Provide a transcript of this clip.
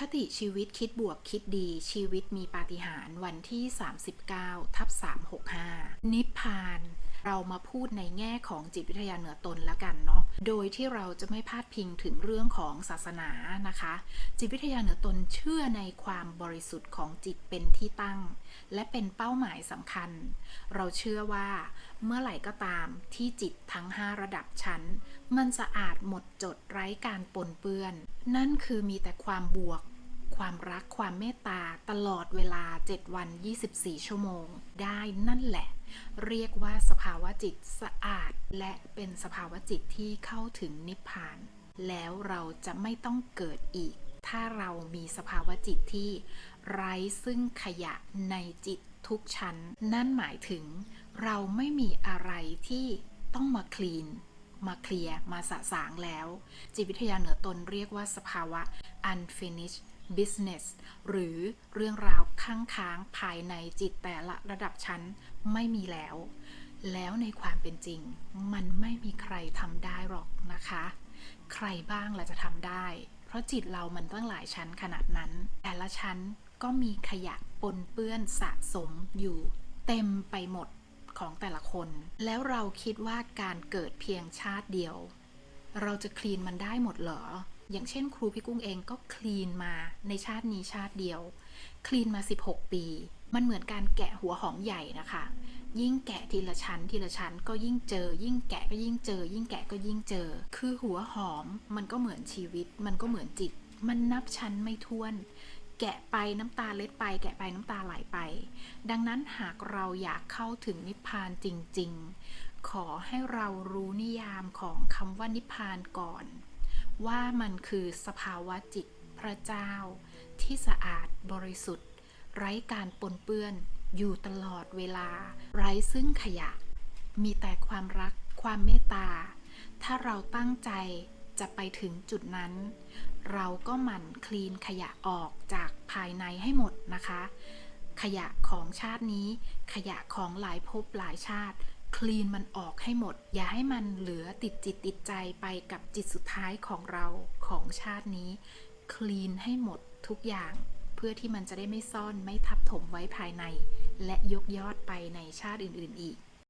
คติชีวิตคิดบวกคิดดีชีวิตมีปาฏิหาริย์วันที่ 39 ทับ365 นิพพาน เรามาพูดในแง่ของจิตวิทยาเหนือตนแล้วกันเนาะ โดยที่เราจะไม่พาดพิงถึงเรื่องของศาสนานะคะ จิตวิทยาเหนือตนเชื่อในความบริสุทธิ์ของจิตเป็นที่ตั้ง และเป็นเป้าหมายสำคัญ เราเชื่อว่าเมื่อไหร่ก็ตามที่จิตทั้ง 5 ระดับชั้น มันสะอาดหมดจดไร้การปนเปื้อน นั่นคือมีแต่ความบวก ความรักความเมตตาตลอดเวลา 7 วัน 24 ชั่วโมง ได้นั่นแหละ เรียกว่าสภาวะจิตสะอาด และเป็นสภาวะจิตที่เข้าถึงนิพพาน แล้วเราจะไม่ต้องเกิดอีก ถ้าเรามีสภาวะจิตที่ ไร้ซึ่งขยะในจิตทุกชั้น นั่นหมายถึง เราไม่มีอะไรที่ต้องมาคลีนมาเคลียร์มาสะสางแล้ว จิตวิทยาเหนือตนเรียกว่าสภาวะ unfinished business หรือเรื่องราวค้างค้างภายในจิตแต่ละระดับชั้นไม่มีแล้ว แล้วในความเป็นจริง มันไม่มีใครทำได้หรอกนะคะ ใครบ้างล่ะจะทำได้ เพราะจิตเรามันตั้งหลายชั้นขนาดนั้น แต่ละชั้นก็มีขยะปนเปื้อนสะสมอยู่ เต็มไปหมดของแต่ละคน แล้วเราคิดว่าการเกิดเพียงชาติเดียว เราจะคลีนมันได้หมดเหรอ อย่างเช่นครูพี่กุ้งเองก็คลีนมาในชาตินี้ชาติเดียว คลีนมา 16 ปี มันเหมือนการแกะหัวหอมใหญ่นะคะ ยิ่งแกะทีละชั้นทีละชั้นก็ยิ่งเจอ ยิ่งแกะก็ยิ่งเจอ ยิ่งแกะก็ยิ่งเจอ คือหัวหอมมันก็เหมือนชีวิต มันก็เหมือนจิต มันนับชั้นไม่ถ้วน แกะไปน้ำตาเล็ดไป แกะไปน้ำตาไหลไป ดังนั้นหากเราอยากเข้าถึงนิพพานจริง ๆ ขอให้เรารู้นิยามของคำว่านิพพานก่อน ว่ามันคือสภาวะจิตพระเจ้า ที่สะอาดบริสุทธิ์ ไร้การปนเปื้อน อยู่ตลอดเวลา ไร้ซึ่งขยะ มีแต่ความรัก ความเมตตา ถ้าเราตั้งใจจะไปถึงจุดนั้น เราก็หมั่นคลีนขยะออกจากภายในให้หมดนะคะ ขยะของชาตินี้ ขยะของหลายภพหลายชาติ คลีนมันออกให้หมด อย่าให้มันเหลือติดจิตติดใจไปกับจิตสุดท้ายของเราของชาตินี้ คลีนให้หมดทุกอย่าง เพื่อที่มันจะได้ไม่ซ่อนไม่ทับถมไว้ภายใน และยกยอดไปในชาติอื่น ๆ อีก